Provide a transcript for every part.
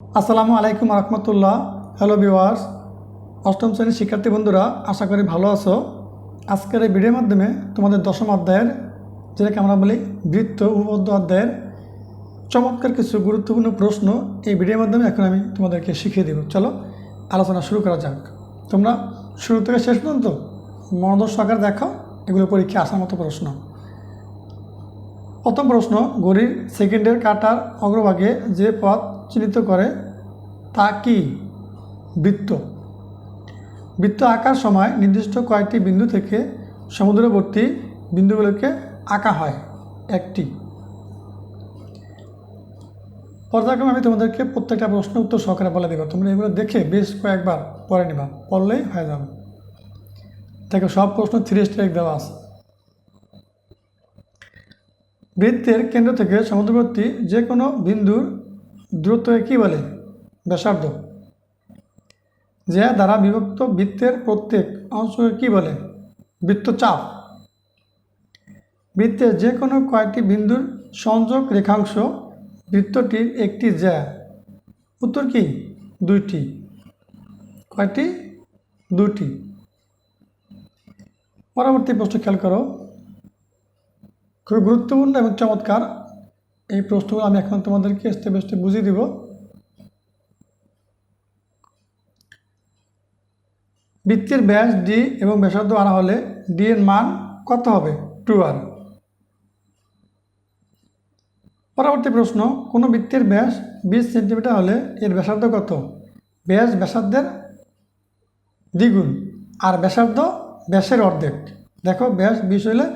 আসসালামু আলাইকুম রহমতুল্লাহ। Hello viewers অষ্টম শ্রেণির শিক্ষার্থী বন্ধুরা, আশা করি ভালো আছো। আজকের এই ভিডিওর মাধ্যমে তোমাদের দশম অধ্যায়ের, যেটাকে আমরা বলি বৃত্ত উপবদ্ধ অধ্যায়ের চমৎকার কিছু গুরুত্বপূর্ণ প্রশ্ন এই ভিডিওর মাধ্যমে এখন আমি তোমাদেরকে শিখিয়ে দেব। চলো, আলোচনা শুরু করা যাক। তোমরা শুরু থেকে শেষ পর্যন্ত মনোদর সহকারে দেখো, এগুলো পরীক্ষা আসার মতো প্রশ্ন। প্রথম প্রশ্ন, ঘড়ির সেকেন্ডের কাটার অগ্রভাগে যে পথ চিহ্নিত করে, তা কি? বৃত্ত। বৃত্ত আঁকার সময় নির্দিষ্ট কয়েকটি বিন্দু থেকে সমুদ্রবর্তী বিন্দুগুলোকে আঁকা হয়। একটি। পর্যায়ক্রমে আমি তোমাদেরকে প্রত্যেকটা প্রশ্ন উত্তর সহকারে বলে দেবো। তোমরা এগুলো দেখে বেশ কয়েকবার পড়ে নিবা। পড়লেই হয়ে যাবে। দেখো, সব প্রশ্ন থ্রি স্ট্রাইক দেওয়া আছে। বৃত্তের কেন্দ্র থেকে সমুদ্রবর্তী যে কোনো বিন্দুর দূরত্বকে কী বলে, ব্যাসার্ধ। যে দ্বারা বিভক্ত বৃত্তের প্রত্যেক অংশকে কী বলে, বৃত্তচাপ। বৃত্তের যে কোনো কয়েকটি বিন্দুর সংযোগ রেখাংশ বৃত্তটির একটি জ্যা। উত্তর কি? দুইটি। কয়টি? দুটি পরবর্তী প্রশ্ন খেয়াল করো। খুব গুরুত্বপূর্ণ এবং চমৎকার। এই প্রশ্নগুলো আমি এখন তোমাদেরকে স্টেপ স্টেপ বুঝিয়ে দিব। বৃত্তের ব্যাস ডি এবং ব্যাসার্ধ আনা হলে ডি এর মান কত হবে? টু আর পরবর্তী প্রশ্ন, কোনো বৃত্তের ব্যাস বিশ সেন্টিমিটার হলে এর ব্যাসার্ধ কত? ব্যাস ব্যাসার্ধের দ্বিগুণ, আর ব্যাসার্ধ ব্যাসের অর্ধেক। দেখো, ব্যাস বিশ হলে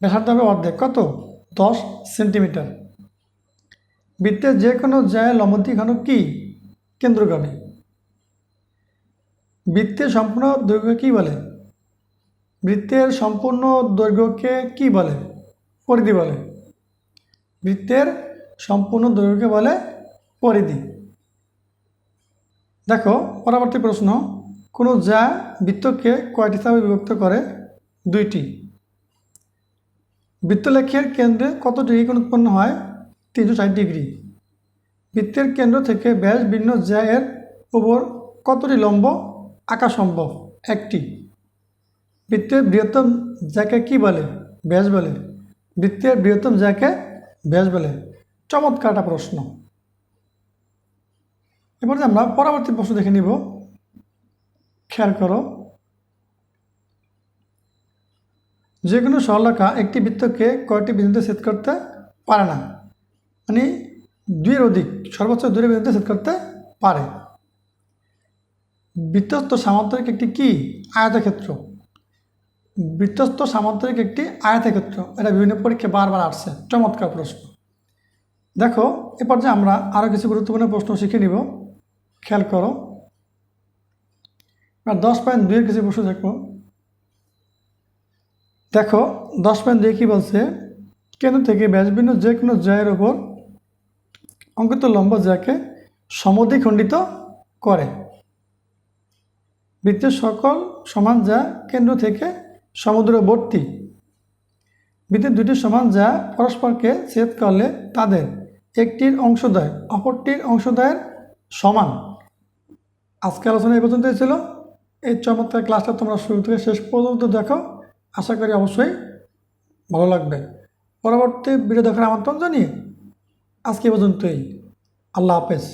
ব্যাসার্ধ হবে অর্ধেক। কত? দশ সেন্টিমিটার। বৃত্তের যে কোনো জায়গায় লম্বদ্বি ঘন কি? কেন্দ্রগামী। বৃত্তের সম্পূর্ণ দৈর্ঘ্য কী বলে? বৃত্তের সম্পূর্ণ দৈর্ঘ্যকে কি বলে? পরিধি বলে। বৃত্তের সম্পূর্ণ দৈর্ঘ্যকে বলে পরিধি। দেখো, পরবর্তী প্রশ্ন। কোনো যা বৃত্তকে কয়টি ধাপে বিভক্ত করে? দুইটি। বৃত্তলেখের কেন্দ্রে কত ডিগ্রি কোণ উৎপন্ন হয়? তিনশো ষাট ডিগ্রি। বৃত্তের কেন্দ্র থেকে ব্যাস ভিন্ন জ্যা এর উপর কতটি লম্ব আঁকা সম্ভব একটি। বৃত্তের বৃহত্তম জ্যাকে কি বলে? ব্যাস বলে। বৃত্তের বৃহত্তম জ্যাকে ব্যাস বলে। চমৎকার একটা প্রশ্ন। এবার আমরা পরবর্তী প্রশ্ন দেখে নিব। খেয়াল করো। যে কোনো সরলরেখা একটি বৃত্তকে কয়টি বিন্দুতে ছেদ করতে পারে না। মানে দুইয়ের অধিক সর্বোচ্চ দূরে বিন্দুতে ছেদ করতে পারে। বৃত্তস্থ সামান্তরিক একটি কি? আয়তক্ষেত্র। বৃত্তস্থ সামান্তরিক একটি আয়তক্ষেত্র। এটা বিভিন্ন পরীক্ষায় বারবার আসছে। চমৎকার প্রশ্ন। দেখো এরপর যে আমরা আরও কিছু গুরুত্বপূর্ণ প্রশ্ন শিখে নিব। খেয়াল করো। দশ পয়েন্ট দুইয়ের কিছু প্রশ্ন দেখব দেখো দশ পয়েন্ট দুই কী বলছে? কেন্দ্র থেকে ব্যাসবিন্দু যে কোনো জয়ের ওপর অঙ্কিত লম্ব যাকে সমদ্বিখণ্ডিত করে। বৃত্তের সকল সমান যা কেন্দ্র থেকে সমুদ্রবর্তী বৃত্তের দুটি সমান যা পরস্পরকে ছেদ করলে তাদের একটির অংশদয় অপরটির অংশদয়ের সমান। আজকে আলোচনা এই পর্যন্তই ছিল। এই চমৎকার ক্লাসটা তোমরা শুরু থেকে শেষ পর্যন্ত দেখো। আশা করি অবশ্যই ভালো লাগবে। পরবর্তী ভিডিও দেখার আমন্ত্রণ জানিয়ে আজকে পর্যন্তই। আল্লাহ হাফেজ।